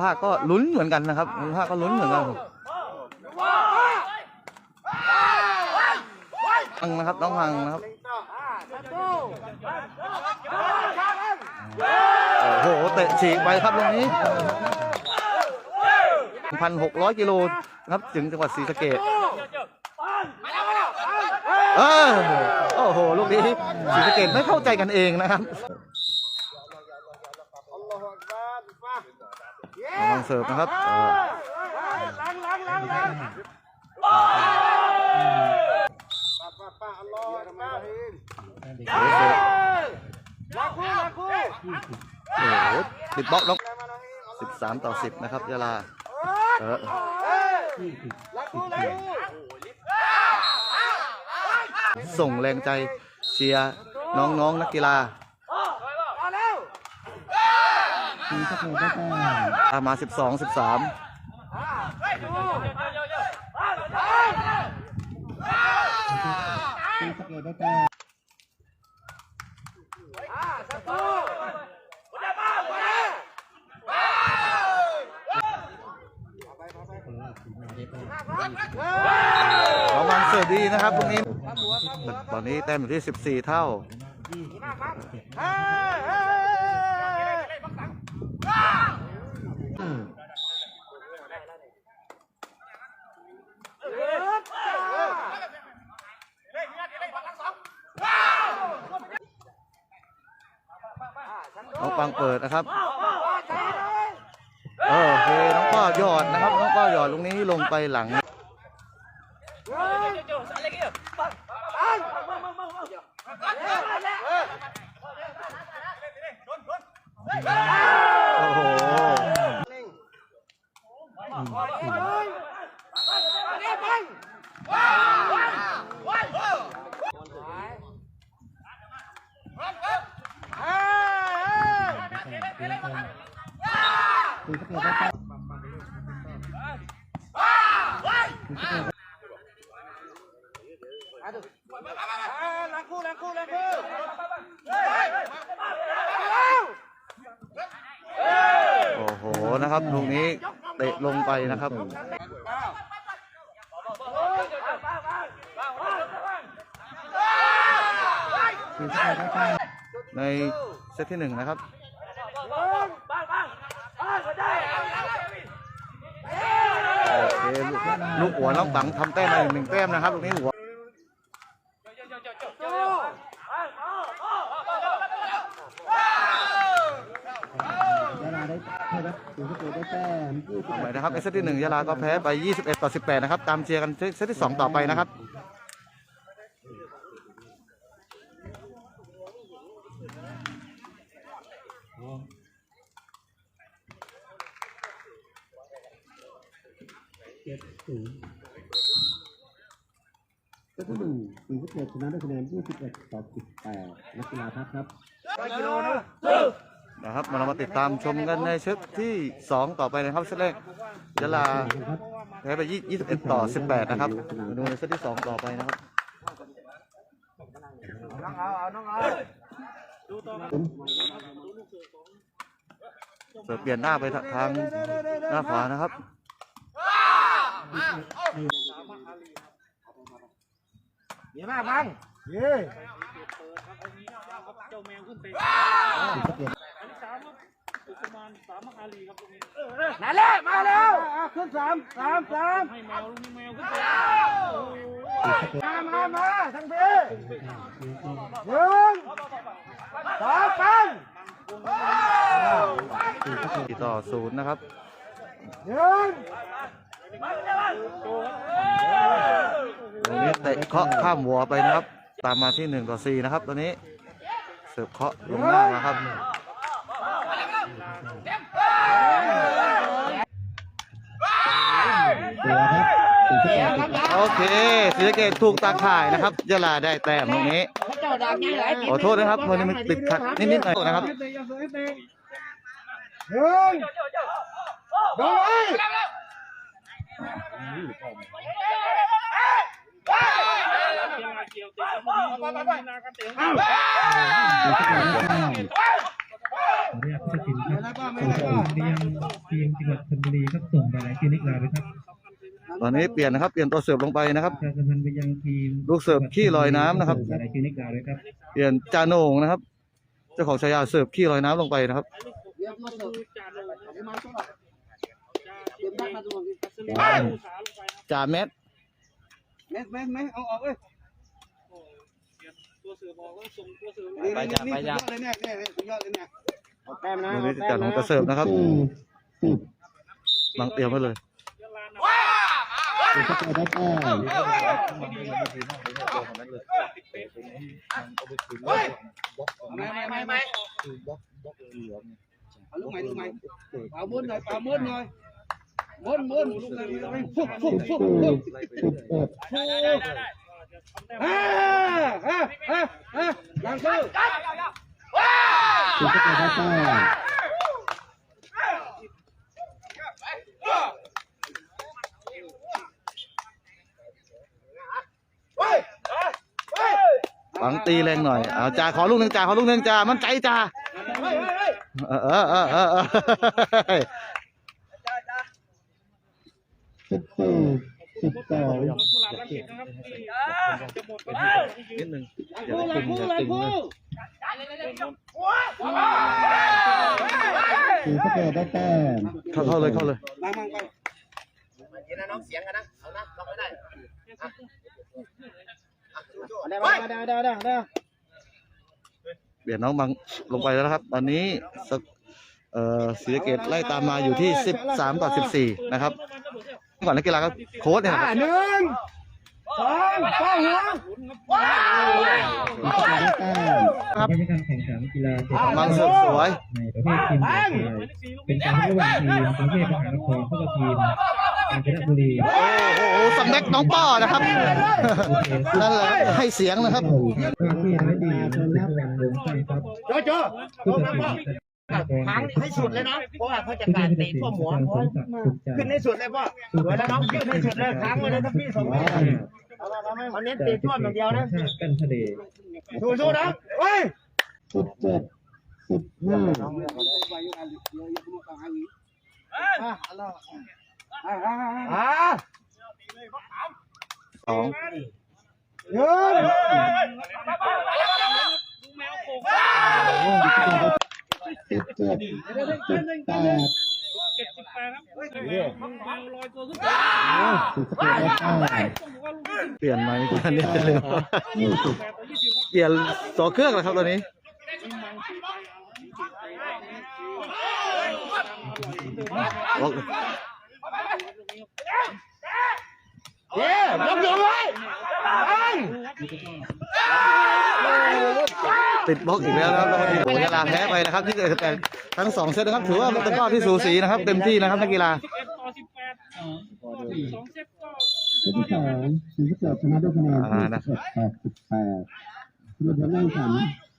ภาคก็ลุ้นเหมือนกันนะครับภาคก็ลุ้นเหมือนกันพังนะครับน้องพังนะครับโอ้โหเตะฉีกไปครับตรงนี้1,600กิโลนะครับถึงจังหวัดศรีสะเกษเออโอ้โห ลูกนี้ศรีสะเกษไม่เข้าใจกันเองนะครับ กำลังเสิร์ฟนะครับเออหลังหลังหลังหลังเสิร์ฟหลังคู่หลังคู่โอ้โหติดบล็อกน้อง13ต่อ10นะครับยาลาเออหลังคู่หลังคู่ส่งแรงใจเชียร์น้องๆนักกีฬามาแล้ว ตามมา 12 13สักครู่คนละบ้าคนละระวังเสิร์ฟดีนะครับตรงนี้ ตอนนี้แต้มอยู่ที่ 14 เท่าเฮ้ยเฮ้ย น้องปังเปิดนะครับเออโอเค น้องป้อหยอดนะครับ น้องป้อหยอดตรงนี้ลงไปหลังโอ้โห หลังคู่หลังคู่หลังคู่ โอ้โหนะครับตรงนี้เตะลงไปนะครับ ในเซตที่หนึ่งนะครับโอเคลูกลูกหัวน้องปังทำแต้มมาหนึ่งแต้มนะครับตรงนี้หัวไปนะครับในเซตที่หนึ่งยาลาก็แพ้ไป 21 ต่อ 18 นะครับ ตามเชียร์กันเซตที่สองต่อไปนะครับ ก็ที่หนึ่งสีสะเกตชนะด้วยคะแนน21ต่อ18นักกีฬาพักครับกิโลนะนะครับมาเรามาติดตามชมกันในเซตที่ 2 ต่อไปนะครับเซตแรกยะลาแพ้ไป20 21ต่อ 18 นะครับมาดูในเซตที่ 2 ต่อไปนะครับน้องเอาเอาน้องเอา เสิร์ฟเปลี่ยนหน้าไปทางหน้าขวานะครับเยี่ยมมากพังเย้นั่นแหละมาแล้วอะขึ้นสามสามสามให้แมวลูกนี้แมวขึ้นมามามาทั้งพี่หนึ่งสองสาม 4ต่อ0นย์นะครับหนึ่งตรงนี้เตะเคาะข้ามหัวไปนะครับ ตามมาที่1ต่อ4นะครับตอนนี้เสิร์ฟเคาะลงหน้านะครับตัวครับ โอเคศรีสะเกดถูกตาข่ายนะครับยะลาได้แต้มตรงนี้ ขอโทษนะครับวันนี้มันติดขัดนิดๆหน่อยนะครับหนึ่งโดนไว้สีสะเกษได้แต้มขออนุญาตผู้ตัดสินครับส่งเรียงทีมจังหวัดชลบุรีครับส่งไปหลายทีนิกลาเลยครับต อนนี้เปลี่ยนนะครับ เปลี่ยนตัวเสิร์ฟลงไปนะครับประชาสัมพันธ์ไปยังทีมลูกเสิร์ฟขี้ลอยน้ำนะครับส่งไปหลายทีนิกลาเลยครับ เปลี่ยนจาโหนงนะครับ เจ้าของฉายาเสิร์ฟขี้ลอยน้ำลงไปนะครับแต้มจ่าแมทแม่แม่แม่เอาออกเลยไปจ้ะไปจ้ะเลยเนี่ยเนี่ยสุดยอดเลยเนี่ยแต้มนะตรงนี้จ่าโหนงจะเสิร์ฟนะครับสี่สิบบังเตรียมไว้เลย สีสะเกษได้แต้มไม่ไม่ไม่ไม่เอาลูกใหม่ลูกใหม่เอาบนหน่อยเอาบนหน่อยบนบนลูกใหม่ฟุกฟุก สิบ ฟุก สี่ ฟุก สิบเอ็ด ฮ่าฮ่าฮ่าฮ่าห ลังซื้อสีสะเกษได้แต้มบังตีแรงหน่อยเอาจ่าขอลูกหนึ่งจ่าขอลูกหนึ่งจ่ามันใจจ่าเฮ้ยเฮ้ยเฮ้ยเออเออเออเออเออสิบสี่สิบสองนิดหนึ่งหลังคู่หลังคู่หลังคู่สีสะเกษได้แต้มเข้าเข้าเลยเข้าเลยมา มาไปได้ได้ได้ได้ได้ได้เปลี่ยนน้องบังลงไปแล้วนะครับ ตอนนี้สกเอ่อศรีสะเกดไล่ตามมาอยู่ที่ 13 ต่อ 14 นะครับก่อนนักกีฬาครับโค้ชเนี่ยนะครับหนึ่งสองเป้าหัวสีสะเกษได้แต้มครับบรรยากาศแข่งขันกีฬาเทคบังเสิร์ฟสวยในประเภททีมเดี่ยวชายเป็นการระหว่างทีมกรุงเทพมหานครเข้ากับทีม กาญจนบุรีโอ้โหสำเน็กน้องป้อนะครับ นั่นแหละให้เสียงนะครับว่าที่ร้อยดีสุวรรณวงศ์ชัยครับโจโจผู้ตัดสินหางให้สุดเลยนะเพราะว่าเขาจะการเตะทั่วหัวเพราะขึ้นให้สุดเลยพ่อสวยแล้วน้องขึ้นให้สุดเลยค้างไว้เลยทั้งพี่สองพี่เขาเน้นเตะท่วมอย่างเดียวนะชาติกันทะเลสู้ๆนะเฮ้ยสิบเจ็ดสิบห้า อ่าสองยืนเจ็ดสิบแปดสีสะเกษได้แต้มเปลี่ยนไหมอันนี้จะเร็วเปลี่ยนสองเครื่องแล้วครับตอนนี้โอ้ เย้ยกยกไว้ปังติดบล็อกอีกแล้วนะครับแล้วก็ทีโอ้ยาลาแพ้ไปนะครับที่เกิดแต่ทั้งสองเซตนะครับถือว่ามันเป็นรอบที่สูสีนะครับ เต็มที่นะครับนักกีฬาเซตที่สองสีสะเกษชนะด้วยคะแนนอ่านะสิบเอ็ดต่อสิบแปดรวมผลการแข่งขัน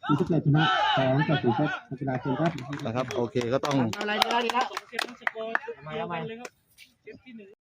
สีสะเกษชนะสองต่อศูนย์ครับนักกีฬาเชิญครับนะครับ โอเคก็ต้องอะไรดีแล้วดีแล้วมาแล้วมา